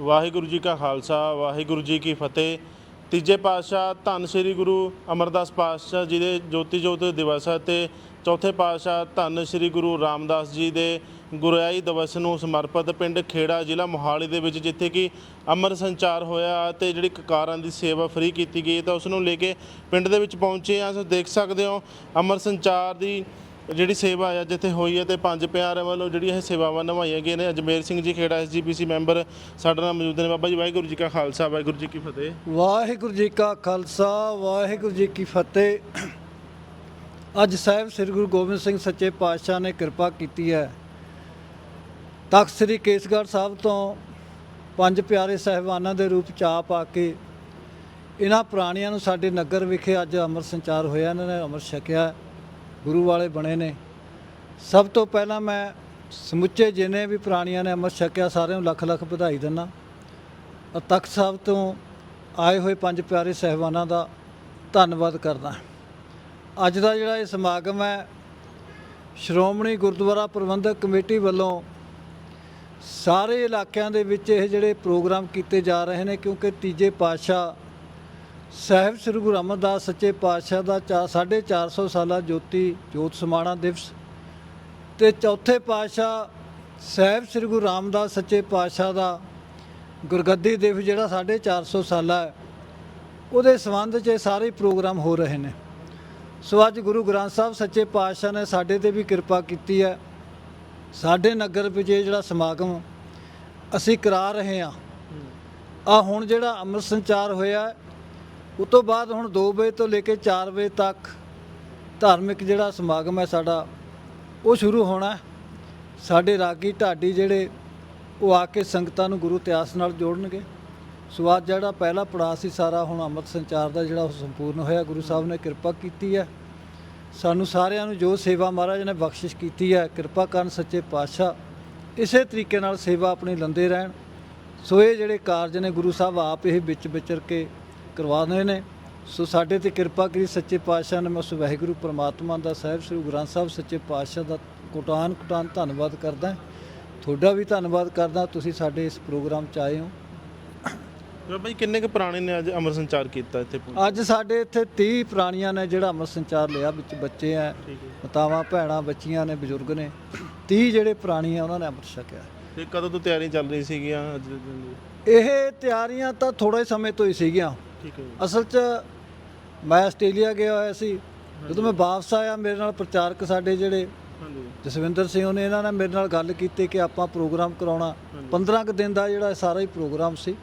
ਵਾਹਿਗੁਰੂ ਜੀ ਕਾ ਖਾਲਸਾ, ਵਾਹਿਗੁਰੂ ਜੀ ਕੀ ਫਤਿਹ। ਤੀਜੇ ਪਾਤਸ਼ਾਹ ਧੰਨ ਸ੍ਰੀ ਗੁਰੂ ਅਮਰਦਾਸ ਪਾਤਸ਼ਾਹ ਜੀ ਦੇ ਜੋਤੀ ਜੋਤ ਦਿਵਸ ਅਤੇ ਚੌਥੇ ਪਾਤਸ਼ਾਹ ਧੰਨ ਸ੍ਰੀ ਗੁਰੂ ਰਾਮਦਾਸ ਜੀ ਦੇ ਗੁਰਿਆਈ ਦਿਵਸ ਨੂੰ ਸਮਰਪਿਤ ਪਿੰਡ ਖੇੜਾ ਜ਼ਿਲ੍ਹਾ ਮੋਹਾਲੀ ਦੇ ਵਿੱਚ, ਜਿੱਥੇ ਕਿ ਅਮਰ ਸੰਚਾਰ ਹੋਇਆ ਤੇ ਜਿਹੜੀ ਕਕਾਰਾਂ ਦੀ ਸੇਵਾ ਫ੍ਰੀ ਕੀਤੀ ਗਈ ਤਾਂ ਉਸ ਨੂੰ ਲੈ ਕੇ ਪਿੰਡ ਦੇ ਵਿੱਚ ਪਹੁੰਚੇ ਆ ਸੋ ਦੇਖ ਸਕਦੇ ਹੋ ਅਮਰ ਸੰਚਾਰ ਦੀ ਜਿਹੜੀ ਸੇਵਾ ਆ ਜਿੱਥੇ ਹੋਈ ਹੈ ਤੇ ਪੰਜ ਪਿਆਰਿਆਂ ਵੱਲੋਂ ਜਿਹੜੀ ਇਹ ਸੇਵਾਵਾਂ ਨਿਭਾਈਆਂ ਗਈਆਂ ਨੇ। ਅਜਮੇਰ ਸਿੰਘ ਜੀ ਖੇੜਾ ਐਸਜੀਪੀਸੀ ਮੈਂਬਰ ਸਾਡੇ ਨਾਲ ਮੌਜੂਦ ਨੇ। ਬਾਬਾ ਜੀ, ਵਾਹਿਗੁਰੂ ਜੀ ਕਾ ਖਾਲਸਾ, ਵਾਹਿਗੁਰੂ ਜੀ ਕੀ ਫਤਿਹ। ਵਾਹਿਗੁਰੂ ਜੀ ਕਾ ਖਾਲਸਾ, ਵਾਹਿਗੁਰੂ ਜੀ ਕੀ ਫਤਿਹ। ਅੱਜ ਸਾਹਿਬ ਸ੍ਰੀ ਗੁਰੂ ਗੋਬਿੰਦ ਸਿੰਘ ਸੱਚੇ ਪਾਤਸ਼ਾਹ ਨੇ ਕਿਰਪਾ ਕੀਤੀ ਹੈ। ਤਖਤ ਸ੍ਰੀ ਕੇਸਗੜ੍ਹ ਸਾਹਿਬ ਤੋਂ ਪੰਜ ਪਿਆਰੇ ਸਹਿਬਾਨਾਂ ਦੇ ਰੂਪ ਚ ਆਪ ਆ ਕੇ ਇਹਨਾਂ ਪ੍ਰਾਣੀਆਂ ਨੂੰ ਸਾਡੇ ਨਗਰ ਵਿਖੇ ਅੱਜ ਅਮਰ ਸੰਚਾਰ ਹੋਇਆ। ਇਹਨਾਂ ਨੇ ਅਮਰ ਛਕਿਆ। ਗੁਰੂ ਵਾਲੇ ਬਣੇ ਨੇ। ਸਭ ਤੋਂ ਪਹਿਲਾਂ ਮੈਂ ਸਮੁੱਚੇ ਜਿੰਨੇ ਵੀ ਪ੍ਰਾਣੀਆਂ ਨੇ ਅੰਮ੍ਰਿਤ ਛਕਿਆ, ਸਾਰਿਆਂ ਨੂੰ ਲੱਖ ਲੱਖ ਵਧਾਈ ਦਿੰਦਾ। ਤਖਤ ਸਾਹਿਬ ਤੋਂ ਆਏ ਹੋਏ ਪੰਜ ਪਿਆਰੇ ਸਹਿਬਾਨਾਂ ਦਾ ਧੰਨਵਾਦ ਕਰਦਾ। ਅੱਜ ਦਾ ਜਿਹੜਾ ਇਹ ਸਮਾਗਮ ਹੈ, ਸ਼੍ਰੋਮਣੀ ਗੁਰਦੁਆਰਾ ਪ੍ਰਬੰਧਕ ਕਮੇਟੀ ਵੱਲੋਂ ਸਾਰੇ ਇਲਾਕਿਆਂ ਦੇ ਵਿੱਚ ਇਹ ਜਿਹੜੇ ਪ੍ਰੋਗਰਾਮ ਕੀਤੇ ਜਾ ਰਹੇ ਨੇ, ਕਿਉਂਕਿ ਤੀਜੇ ਪਾਤਸ਼ਾਹ ਸਾਹਿਬ ਸ੍ਰੀ ਗੁਰੂ ਅਮਰਦਾਸ ਸੱਚੇ ਪਾਤਸ਼ਾਹ ਦਾ ਚਾ- ਸਾਢੇ 450 ਸਾਲਾ ਜੋਤੀ ਜੋਤ ਸਮਾਣਾ ਦਿਵਸ ਤੇ ਚੌਥੇ ਪਾਤਸ਼ਾਹ ਸਾਹਿਬ ਸ੍ਰੀ ਗੁਰੂ ਰਾਮਦਾਸ ਸੱਚੇ ਪਾਤਸ਼ਾਹ ਦਾ ਗੁਰਗੱਦੀ ਦਿਵਸ ਜਿਹੜਾ ਸਾਢੇ 450 ਸਾਲਾ ਹੈ ਉਹਦੇ ਸੰਬੰਧ 'ਚ ਸਾਰੇ ਪ੍ਰੋਗਰਾਮ ਹੋ ਰਹੇ ਨੇ। ਸੋ ਅੱਜ ਗੁਰੂ ਗ੍ਰੰਥ ਸਾਹਿਬ ਸੱਚੇ ਪਾਤਸ਼ਾਹ ਨੇ ਸਾਡੇ ਤੇ ਵੀ ਕਿਰਪਾ ਕੀਤੀ ਹੈ। ਸਾਡੇ ਨਗਰ ਵਿੱਚ ਇਹ ਜਿਹੜਾ ਸਮਾਗਮ ਅਸੀਂ ਕਰਾ ਰਹੇ ਹਾਂ। ਆ ਹੁਣ ਜਿਹੜਾ ਅੰਮ੍ਰਿਤ ਸੰਚਾਰ ਹੋਇਆ ਹੈ, ਉਹ ਤੋਂ ਬਾਅਦ ਹੁਣ 2 ਵਜੇ ਤੋਂ ਲੈ ਕੇ 4 ਵਜੇ ਤੱਕ ਧਾਰਮਿਕ ਜਿਹੜਾ ਸਮਾਗਮ ਹੈ ਸਾਡਾ ਉਹ ਸ਼ੁਰੂ ਹੋਣਾ ਸਾਡੇ ਰਾਗੀ ਢਾਡੀ ਜਿਹੜੇ ਉਹ ਆ ਕੇ ਸੰਗਤਾਂ ਨੂੰ ਗੁਰੂ ਇਤਿਹਾਸ ਨਾਲ ਜੋੜਨਗੇ। ਸੋ ਅੱਜ ਜਿਹੜਾ ਪਹਿਲਾ ਪੜਾਅ ਸੀ ਸਾਰਾ ਹੁਣ ਅੰਮ੍ਰਿਤ ਸੰਚਾਰ ਦਾ ਜਿਹੜਾ ਉਹ ਸੰਪੂਰਨ ਹੋਇਆ। ਗੁਰੂ ਸਾਹਿਬ ਨੇ ਕਿਰਪਾ ਕੀਤੀ ਹੈ। ਸਾਨੂੰ ਸਾਰਿਆਂ ਨੂੰ ਜੋ ਸੇਵਾ ਮਹਾਰਾਜ ਨੇ ਬਖਸ਼ਿਸ਼ ਕੀਤੀ ਹੈ ਕਿਰਪਾ ਕਰਨ ਸੱਚੇ ਪਾਤਸ਼ਾਹ ਇਸੇ ਤਰੀਕੇ ਨਾਲ ਸੇਵਾ ਆਪਣੀ ਲੰਦੇ ਰਹਿਣ। ਸੋ ਇਹ ਜਿਹੜੇ ਕਾਰਜ ਨੇ ਗੁਰੂ ਸਾਹਿਬ ਆਪ ਇਹ ਵਿੱਚ ਵਿਚਰ ਕੇ ਕਰਵਾਉਂਦੇ ਨੇ। ਸੋ ਸਾਡੇ ਤੇ ਕਿਰਪਾ ਕਰੀ ਸੱਚੇ ਪਾਤਸ਼ਾਹ ਨੇ ਮੈਂ ਉਸ ਵਾਹਿਗੁਰੂ ਪ੍ਰਮਾਤਮਾ ਦਾ ਸਾਹਿਬ ਸ੍ਰੀ ਗੁਰੂ ਗ੍ਰੰਥ ਸਾਹਿਬ ਸੱਚੇ ਪਾਤਸ਼ਾਹ ਦਾ ਕੋਟਾਨ ਕੋਟਾਨ ਧੰਨਵਾਦ ਕਰਦਾ ਤੁਹਾਡਾ ਵੀ ਧੰਨਵਾਦ ਕਰਦਾ ਤੁਸੀਂ ਸਾਡੇ ਇਸ ਪ੍ਰੋਗਰਾਮ 'ਚ ਆਏ ਹੋ। ਬਾਬਾ ਜੀ ਕਿੰਨੇ ਕੁ ਪੁਰਾਣੇ ਨੇ ਅੱਜ ਅਮਰ ਸੰਚਾਰ ਕੀਤਾ ਇੱਥੇ ਅੱਜ ਸਾਡੇ ਇੱਥੇ 30 ਪ੍ਰਾਣੀਆਂ ਨੇ ਜਿਹੜਾ ਅੰਮ੍ਰਿਤ ਸੰਚਾਰ ਲਿਆ ਵਿੱਚ ਬੱਚੇ ਆ ਮਾਤਾਵਾਂ ਭੈਣਾਂ ਬੱਚੀਆਂ ਨੇ ਬਜ਼ੁਰਗ ਨੇ। 30 ਜਿਹੜੇ ਪ੍ਰਾਣੀ ਆ ਉਹਨਾਂ ਨੇ ਅੰਮ੍ਰਿਤ ਛਕਿਆ। ਤੇ ਕਦੋਂ ਤੋਂ ਤਿਆਰੀ ਚੱਲ ਰਹੀ ਸੀਗੀਆਂ ਅੱਜ ਇਹ ਤਿਆਰੀਆਂ ਤਾਂ ਥੋੜੇ ਸਮੇਂ ਤੋਂ ਹੀ ਸੀਗੀਆਂ। ਠੀਕ ਹੈ ਅਸਲ 'ਚ ਮੈਂ ਆਸਟ੍ਰੇਲੀਆ ਗਿਆ ਹੋਇਆ ਸੀ ਜਦੋਂ ਮੈਂ ਵਾਪਸ ਆਇਆ ਮੇਰੇ ਨਾਲ ਪ੍ਰਚਾਰਕ ਸਾਡੇ ਜਿਹੜੇ ਹਾਂਜੀ। ਜਸਵਿੰਦਰ ਸਿੰਘ ਉਹਨੇ ਇਹਨਾਂ ਨੇ ਮੇਰੇ ਨਾਲ ਗੱਲ ਕੀਤੀ ਕਿ ਆਪਾਂ ਪ੍ਰੋਗਰਾਮ ਕਰਾਉਣਾ। 15 ਕੁ ਦਿਨ ਦਾ ਜਿਹੜਾ ਸਾਰਾ ਹੀ ਪ੍ਰੋਗਰਾਮ ਸੀ।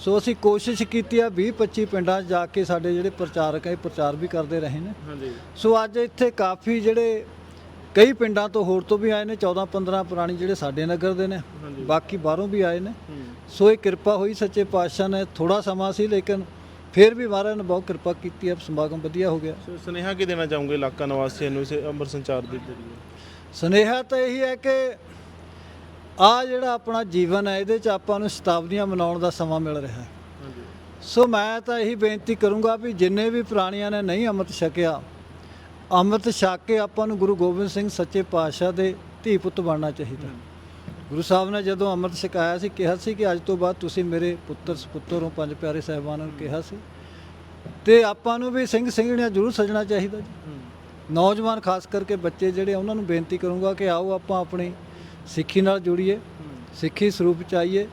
ਸੋ ਅਸੀਂ ਕੋਸ਼ਿਸ਼ ਕੀਤੀ ਆ 20 25 ਪਿੰਡਾਂ 'ਚ ਜਾ ਕੇ ਸਾਡੇ ਜਿਹੜੇ ਪ੍ਰਚਾਰਕ ਹੈ ਪ੍ਰਚਾਰ ਵੀ ਕਰਦੇ ਰਹੇ ਨੇ। ਹਾਂਜੀ। ਸੋ ਅੱਜ ਇੱਥੇ ਕਾਫੀ ਜਿਹੜੇ ਕਈ ਪਿੰਡਾਂ ਤੋਂ ਹੋਰ ਤੋਂ ਵੀ ਆਏ ਨੇ 14 15 ਪੁਰਾਣੀ ਜਿਹੜੇ ਸਾਡੇ ਨਗਰ ਦੇ ਨੇ ਬਾਕੀ ਬਾਹਰੋਂ ਵੀ ਆਏ ਨੇ। ਸੋ ਇਹ ਕਿਰਪਾ ਹੋਈ ਸੱਚੇ ਪਾਤਸ਼ਾਹ ਨੇ ਥੋੜਾ ਸਮਾਂ ਸੀ ਲੇਕਿਨ ਫਿਰ ਵੀ ਮਹਾਰਾਜ ਨੇ ਬਹੁਤ ਕਿਰਪਾ ਕੀਤੀ ਹੈ ਸਮਾਗਮ ਵਧੀਆ ਹੋ ਗਿਆ। ਸੋ ਸੁਨੇਹਾ ਕੀ ਦੇਣਾ ਚਾਹੋਗੇ ਇਲਾਕਾ ਨਿਵਾਸੀਆਂ ਨੂੰ ਇਸ ਅਮਰ ਸੰਚਾਰ ਦੇ ਜ਼ਰੀਏ? ਸਨੇਹਾ ਤਾਂ ਇਹੀ ਹੈ ਕਿ ਆ ਜਿਹੜਾ ਆਪਣਾ ਜੀਵਨ ਹੈ ਇਹਦੇ ਚ ਆਪਾਂ ਨੂੰ ਸ਼ਤਾਬਦੀਆਂ ਮਨਾਉਣ ਦਾ ਸਮਾਂ ਮਿਲ ਰਿਹਾ ਹੈ। ਸੋ ਮੈਂ ਤਾਂ ਇਹੀ ਬੇਨਤੀ ਕਰੂੰਗਾ ਵੀ ਜਿੰਨੇ ਵੀ ਪ੍ਰਾਣੀਆਂ ਨੇ ਨਹੀਂ ਅੰਮ੍ਰਿਤ ਛਕਿਆ ਅੰਮ੍ਰਿਤ ਛਕ ਕੇ ਆਪਾਂ ਨੂੰ ਗੁਰੂ ਗੋਬਿੰਦ ਸਿੰਘ ਸੱਚੇ ਪਾਤਸ਼ਾਹ ਦੇ ਧੀ ਪੁੱਤ ਬਣਨਾ ਚਾਹੀਦਾ। ਗੁਰੂ ਸਾਹਿਬ ਨੇ ਜਦੋਂ ਅੰਮ੍ਰਿਤ ਛਕਾਇਆ ਸੀ ਕਿਹਾ ਸੀ ਕਿ ਅੱਜ ਤੋਂ ਬਾਅਦ ਤੁਸੀਂ ਮੇਰੇ ਪੁੱਤਰ ਸੁਪੁੱਤਰ ਹੋ ਪੰਜ ਪਿਆਰੇ ਸਾਹਿਬਾਨਾਂ ਨੂੰ ਕਿਹਾ ਸੀ। ਤੇ ਆਪਾਂ ਨੂੰ ਵੀ ਸਿੰਘ ਸਿੰਘਣੀਆਂ ਜ਼ਰੂਰ ਸਜਣਾ ਚਾਹੀਦਾ ਜੀ। ਨੌਜਵਾਨ ਖਾਸ ਕਰਕੇ ਬੱਚੇ ਜਿਹੜੇ ਉਹਨਾਂ ਨੂੰ ਬੇਨਤੀ ਕਰੂੰਗਾ ਕਿ ਆਓ ਆਪਾਂ ਆਪਣੀ ਸਿੱਖੀ ਨਾਲ ਜੁੜੀਏ ਸਿੱਖੀ ਸਰੂਪ ਚ ਆਈਏ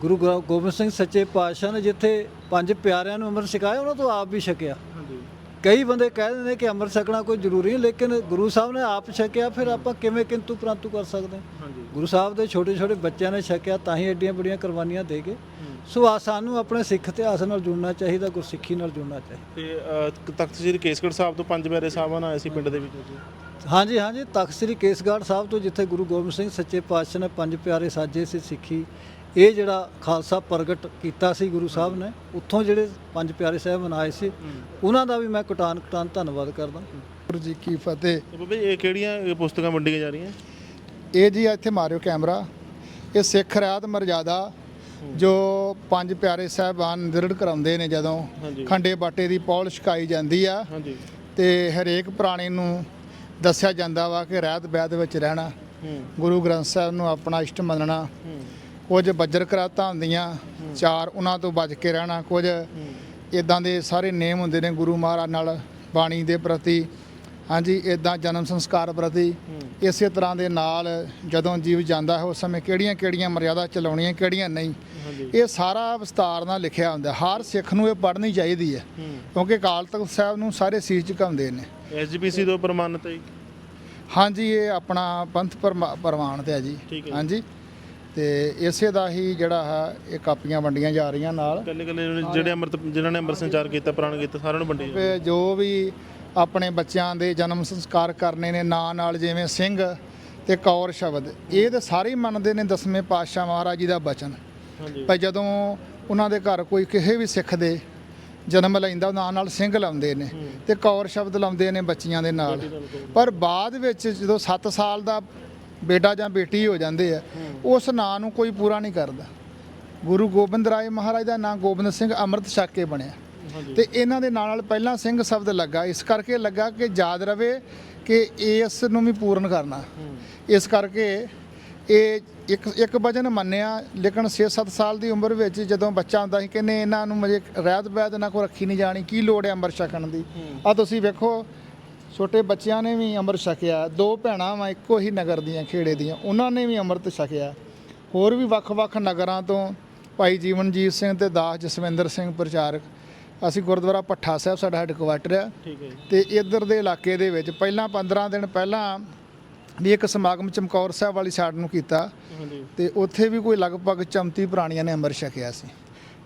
ਗੁਰੂ ਗੋਬਿੰਦ ਸਿੰਘ ਸੱਚੇ ਪਾਤਸ਼ਾਹ ਨੇ ਜਿੱਥੇ ਪੰਜ ਪਿਆਰਿਆਂ ਨੂੰ ਅੰਮ੍ਰਿਤ ਛਕਾਇਆ ਉਹਨਾਂ ਤੋਂ ਆਪ ਵੀ ਛਕਿਆ। ਕਈ ਬੰਦੇ ਕਹਿ ਦਿੰਦੇ ਨੇ ਕਿ ਅੰਮ੍ਰਿਤ ਛਕਣਾ ਕੋਈ ਜ਼ਰੂਰੀ ਨਹੀਂ ਲੇਕਿਨ ਗੁਰੂ ਸਾਹਿਬ ਨੇ ਆਪ ਛਕਿਆ ਫਿਰ ਆਪਾਂ ਕਿਵੇਂ ਕਿੰਤੂ ਪ੍ਰੰਤੂ ਕਰ ਸਕਦੇ ਹਾਂ? ਗੁਰੂ ਸਾਹਿਬ ਦੇ ਛੋਟੇ ਛੋਟੇ ਬੱਚਿਆਂ ਨੇ ਛਕਿਆ ਤਾਂ ਹੀ ਐਡੀਆਂ ਬੜੀਆਂ ਕੁਰਬਾਨੀਆਂ ਦੇ ਗਏ ਸੋ ਆ ਸਾਨੂੰ ਆਪਣੇ ਸਿੱਖ ਇਤਿਹਾਸ ਨਾਲ ਜੁੜਨਾ ਚਾਹੀਦਾ ਗੁਰਸਿੱਖੀ ਨਾਲ ਜੁੜਨਾ ਚਾਹੀਦਾ। ਤੇ ਤਖਤ ਸ੍ਰੀ ਕੇਸਗੜ੍ਹ ਸਾਹਿਬ ਤੋਂ ਪੰਜ ਪਿਆਰੇ ਸਾਹਿਬਾਨ ਆਏ ਸੀ ਪਿੰਡ ਦੇ ਵਿੱਚ। ਹਾਂਜੀ ਹਾਂਜੀ ਤਖਤ ਸ੍ਰੀ ਕੇਸਗੜ੍ਹ ਸਾਹਿਬ ਤੋਂ ਜਿੱਥੇ ਗੁਰੂ ਗੋਬਿੰਦ ਸਿੰਘ ਸੱਚੇ ਪਾਤਸ਼ਾਹ ਨੇ ਪੰਜ ਪਿਆਰੇ ਸਾਜੇ ਸੀ ਸਿੱਖੀ ਇਹ ਜਿਹੜਾ ਖਾਲਸਾ ਪ੍ਰਗਟ ਕੀਤਾ ਸੀ ਗੁਰੂ ਸਾਹਿਬ ਨੇ ਉੱਥੋਂ ਜਿਹੜੇ ਪੰਜ ਪਿਆਰੇ ਸਾਹਿਬ ਬਣਾਏ ਸੀ ਉਹਨਾਂ ਦਾ ਵੀ ਮੈਂ ਕਟਾਨ ਕਟਾਨ ਧੰਨਵਾਦ ਕਰਦਾ। ਵਾਹਿਗੁਰੂ ਜੀ ਕੀ ਫਤਿਹ। ਤੇ ਬਾਬਾ ਜੀ ਇਹ ਕਿਹੜੀਆਂ ਇਹ ਪੁਸਤਕਾਂ ਵੰਡੀਆਂ ਜਾ ਰਹੀਆਂ? ਇਹ ਜੀ ਇੱਥੇ ਮਾਰਿਓ ਕੈਮਰਾ। ਇਹ ਸਿੱਖ ਰਾਤ ਮਰਜ਼ਾਦਾ ਜੋ ਪੰਜ ਪਿਆਰੇ ਸਾਹਿਬਾਨ ਦ੍ਰਿੜ ਕਰਾਉਂਦੇ ਨੇ ਜਦੋਂ। ਖੰਡੇ ਬਾਟੇ ਦੀ ਪੌਲ ਛਕਾਈ ਜਾਂਦੀ ਆ। ਤੇ ਹਰੇਕ ਪ੍ਰਾਣੀ ਨੂੰ ਦੱਸਿਆ ਜਾਂਦਾ ਵਾ ਕਿ ਰਹਿਤ ਬੈਦ ਵਿੱਚ ਰਹਿਣਾ। ਗੁਰੂ ਗ੍ਰੰਥ ਸਾਹਿਬ ਨੂੰ ਆਪਣਾ ਇਸ਼ਟ ਮੰਨਣਾ। ਕੁਝ ਬੱਜਰ ਕਰਾਤਾਂ ਹੁੰਦੀਆਂ ਚਾਰ ਉਹਨਾਂ ਤੋਂ ਬਚ ਕੇ ਰਹਿਣਾ। ਕੁਝ ਇਦਾਂ ਦੇ ਸਾਰੇ ਨੇਮ ਹੁੰਦੇ ਨੇ ਗੁਰੂ ਮਹਾਰਾਜ ਨਾਲ ਬਾਣੀ ਦੇ ਪ੍ਰਤੀ। ਹਾਂਜੀ ਇਦਾਂ ਜਨਮ ਸੰਸਕਾਰ ਪ੍ਰਤੀ ਇਸੇ ਤਰ੍ਹਾਂ ਦੇ ਨਾਲ ਜਦੋਂ ਜੀਵ ਜਾਂਦਾ ਹੈ ਉਸ ਸਮੇਂ ਕਿਹੜੀਆਂ ਕਿਹੜੀਆਂ ਮਰਿਆਦਾ ਚਲਾਉਣੀਆਂ ਕਿਹੜੀਆਂ ਨਹੀਂ। ਇਹ ਸਾਰਾ ਵਿਸਤਾਰ ਨਾਲ ਲਿਖਿਆ ਹੁੰਦਾ ਹਰ ਸਿੱਖ ਨੂੰ ਇਹ ਪੜ੍ਹਨੀ ਚਾਹੀਦੀ ਹੈ ਕਿਉਂਕਿ ਅਕਾਲ ਤਖਤ ਸਾਹਿਬ ਨੂੰ ਸਾਰੇ ਸੀਸ ਝੁਕਾਉਂਦੇ ਨੇ। ਐਸਜੀਪੀਸੀ ਤੋਂ ਪ੍ਰਮਾਣਿਤ ਹੈ? ਹਾਂਜੀ ਇਹ ਆਪਣਾ ਪੰਥ ਪਰਮਾ- ਪ੍ਰਵਾਨ ਤੇ ਹੈ ਜੀ। ਹਾਂਜੀ। ਤੇ ਇਸੇ ਦਾ ਹੀ ਜਿਹੜਾ ਹੈ ਇਹ ਕਾਪੀਆਂ ਵੰਡੀਆਂ ਜਾ ਰਹੀਆਂ ਨਾਲ। ਕੱਲੇ ਕੱਲੇ ਜਿਹੜੇ ਅੰਮ੍ਰਿਤ ਜਿਨ੍ਹਾਂ ਨੇ ਅੰਮ੍ਰਿਤ ਸੰਚਾਰ ਕੀਤਾ ਪ੍ਰਾਣ ਕੀਤਾ ਸਾਰਿਆਂ ਨੂੰ ਵੰਡੀ ਤੇ ਜੋ ਵੀ ਆਪਣੇ ਬੱਚਿਆਂ ਦੇ ਜਨਮ ਸੰਸਕਾਰ ਕਰਨੇ ਨੇ ਨਾਂ ਨਾਲ ਜਿਵੇਂ ਸਿੰਘ ਤੇ ਕੌਰ ਸ਼ਬਦ। ਇਹ ਤਾਂ ਸਾਰੇ ਮੰਨਦੇ ਨੇ ਦਸਵੇਂ ਪਾਤਸ਼ਾਹ ਮਹਾਰਾਜ ਜੀ ਦਾ ਬਚਨ। ਹਾਂਜੀ। ਪਰ ਜਦੋਂ ਉਹਨਾਂ ਦੇ ਘਰ ਕੋਈ ਕਿਸੇ ਵੀ ਸਿੱਖ ਦੇ ਜਨਮ ਲੈਂਦਾ ਨਾਂ ਨਾਲ ਸਿੰਘ ਲਾਉਂਦੇ ਨੇ ਤੇ ਕੌਰ ਸ਼ਬਦ ਲਾਉਂਦੇ ਨੇ ਬੱਚੀਆਂ ਦੇ ਨਾਲ। ਪਰ ਬਾਅਦ ਵਿੱਚ ਜਦੋਂ 7 ਸਾਲ ਦਾ ਬੇਟਾ ਜਾਂ ਬੇਟੀ ਹੋ ਜਾਂਦੇ ਆ ਉਸ ਨਾਂ ਨੂੰ ਕੋਈ ਪੂਰਾ ਨਹੀਂ ਕਰਦਾ। ਗੁਰੂ ਗੋਬਿੰਦ ਰਾਏ ਮਹਾਰਾਜ ਦਾ ਨਾਂ ਗੋਬਿੰਦ ਸਿੰਘ ਅੰਮ੍ਰਿਤ ਛਕ ਕੇ ਬਣਿਆ। ਤੇ ਇਹਨਾਂ ਦੇ ਨਾਲ ਪਹਿਲਾਂ ਸਿੰਘ ਸ਼ਬਦ ਲੱਗਾ। ਇਸ ਕਰਕੇ ਲੱਗਾ ਕਿ ਯਾਦ ਰਵੇ ਕਿ ਇਸ ਨੂੰ ਵੀ ਪੂਰਨ ਕਰਨਾ। ਇਸ ਕਰਕੇ ਇਹ ਇੱਕ ਇੱਕ ਵਜਨ ਮੰਨਿਆ ਲੇਕਿਨ 6-7 ਸਾਲ ਦੀ ਉਮਰ ਵਿੱਚ ਜਦੋਂ ਬੱਚਾ ਹੁੰਦਾ ਸੀ ਕਹਿੰਦੇ ਇਹਨਾਂ ਨੂੰ ਮਜੇ ਰਹਿਤ ਬੈਦ ਇਹਨਾਂ ਕੋ ਰੱਖੀ ਨਹੀਂ ਜਾਣੀ ਕੀ ਲੋੜ ਹੈ ਅੰਮ੍ਰਿਤ ਛਕਣ ਦੀ? ਆ ਤੁਸੀਂ ਵੇਖੋ ਛੋਟੇ ਬੱਚਿਆਂ ਨੇ ਵੀ ਅੰਮ੍ਰਿਤ ਛਕਿਆ ਦੋ ਭੈਣਾਂ ਵਾ ਇੱਕੋ ਹੀ ਨਗਰ ਦੀਆਂ ਖੇੜੇ ਦੀਆਂ ਉਹਨਾਂ ਨੇ ਵੀ ਅੰਮ੍ਰਿਤ ਛਕਿਆ। ਹੋਰ ਵੀ ਵੱਖ-ਵੱਖ ਨਗਰਾਂ ਤੋਂ ਭਾਈ ਜੀਵਨਜੀਤ ਸਿੰਘ ਤੇ ਦਾਸ ਜਸਵਿੰਦਰ ਸਿੰਘ ਪ੍ਰਚਾਰਕ ਅਸੀਂ ਗੁਰਦੁਆਰਾ ਭੱਠਾ ਸਾਹਿਬ ਸਾਡਾ ਹੈੱਡਕੁਆਟਰ ਆ। ਠੀਕ ਹੈ ਤੇ ਇੱਧਰ ਦੇ ਇਲਾਕੇ ਦੇ ਵਿੱਚ ਪਹਿਲਾਂ 15 ਦਿਨ ਪਹਿਲਾਂ ਵੀ ਇੱਕ ਸਮਾਗਮ ਚਮਕੌਰ ਸਾਹਿਬ ਵਾਲੀ ਸਾਈਡ ਨੂੰ ਕੀਤਾ। ਹਾਂਜੀ। ਤੇ ਉੱਥੇ ਵੀ ਕੋਈ ਲਗਭਗ 34 ਪ੍ਰਾਣੀਆਂ ਨੇ ਅੰਮ੍ਰਿਤ ਛਕਿਆ ਸੀ।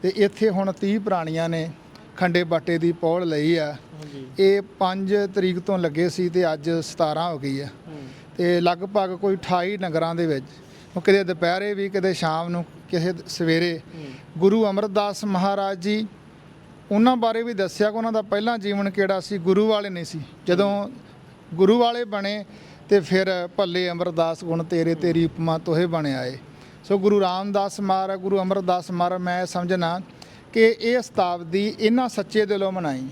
ਤੇ ਇੱਥੇ ਹੁਣ 30 ਪ੍ਰਾਣੀਆਂ ਨੇ ਖੰਡੇ ਬਾਟੇ ਦੀ ਪੌੜ ਲਈ ਆ। ਇਹ 5 ਤਰੀਕ ਤੋਂ ਲੱਗੇ ਸੀ ਤੇ ਅੱਜ 17 ਹੋ ਗਈ ਆ। ਤੇ ਲਗਭਗ ਕੋਈ 28 ਨਗਰਾਂ ਦੇ ਵਿੱਚ ਉਹ ਕਿਤੇ ਦੁਪਹਿਰੇ ਵੀ ਕਿਤੇ ਸ਼ਾਮ ਨੂੰ ਕਿਸੇ ਸਵੇਰੇ ਗੁਰੂ ਅਮਰਦਾਸ ਮਹਾਰਾਜ ਜੀ ਉਹਨਾਂ ਬਾਰੇ ਵੀ ਦੱਸਿਆ ਕਿ ਉਹਨਾਂ ਦਾ ਪਹਿਲਾ ਜੀਵਨ ਕਿਹੜਾ ਸੀ ਗੁਰੂ ਵਾਲੇ ਨਹੀਂ ਸੀ। ਜਦੋਂ ਗੁਰੂ ਵਾਲੇ ਬਣੇ ਤੇ ਫਿਰ ਭੱਲੇ ਅਮਰਦਾਸ ਗੁਣ ਤੇਰੇ ਤੇਰੀ ਉਪਮਾ ਤੋਹੇ ਬਣ ਆਏ। ਸੋ ਗੁਰੂ ਰਾਮਦਾਸ ਮਹਾਰਾਜ ਗੁਰੂ ਅਮਰਦਾਸ ਮਹਾਰਾਜ ਮੈਂ ਸਮਝਣਾ ਕਿ ਇਹ ਸ਼ਤਾਬਦੀ ਇਹਨਾਂ ਸੱਚੇ ਦਿਲੋਂ ਮਨਾਈ।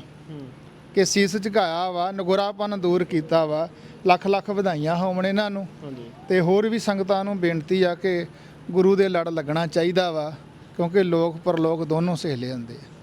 ਕਿ ਸੀਸ ਝੁਕਾਇਆ ਵਾ ਨਗੁਰਾਪਨ ਦੂਰ ਕੀਤਾ ਵਾ ਲੱਖ ਲੱਖ ਵਧਾਈਆਂ ਹੋਣ ਇਹਨਾਂ ਨੂੰ। ਤੇ ਹੋਰ ਵੀ ਸੰਗਤਾਂ ਨੂੰ ਬੇਨਤੀ ਆ ਕਿ ਗੁਰੂ ਦੇ ਲੜ ਲੱਗਣਾ ਚਾਹੀਦਾ ਵਾ ਕਿਉਂਕਿ ਲੋਕ ਪਰਲੋਕ ਦੋਨੋਂ ਸਹੇਲੇ ਹੁੰਦੇ ਆ।